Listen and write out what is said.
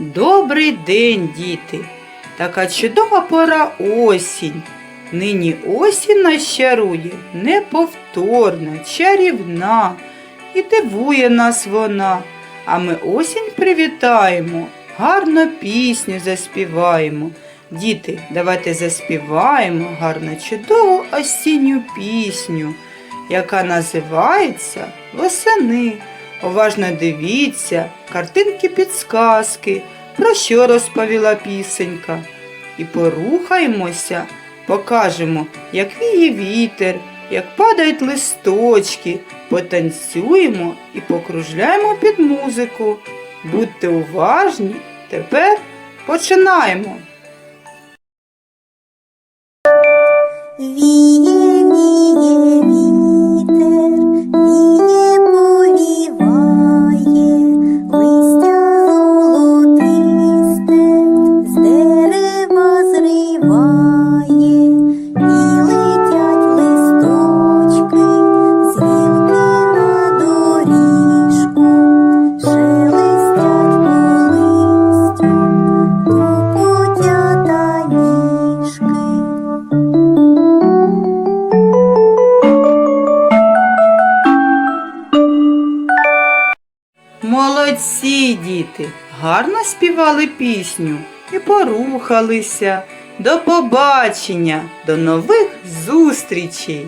Добрий день, діти! Така чудова пора осінь. Нині осінь нас чарує, неповторна, чарівна, і дивує нас вона. А ми осінь привітаємо, гарно пісню заспіваємо. Діти, давайте заспіваємо гарно чудову осінню пісню, яка називається Восени. Уважно дивіться, картинки підсказки, про що розповіла пісенька. І порухаємося, покажемо, як віє вітер, як падають листочки, потанцюємо і покружляємо під музику. Будьте уважні, тепер починаємо. Віє, Молодці, діти, гарно співали пісню і порухалися. До побачення, до нових зустрічей!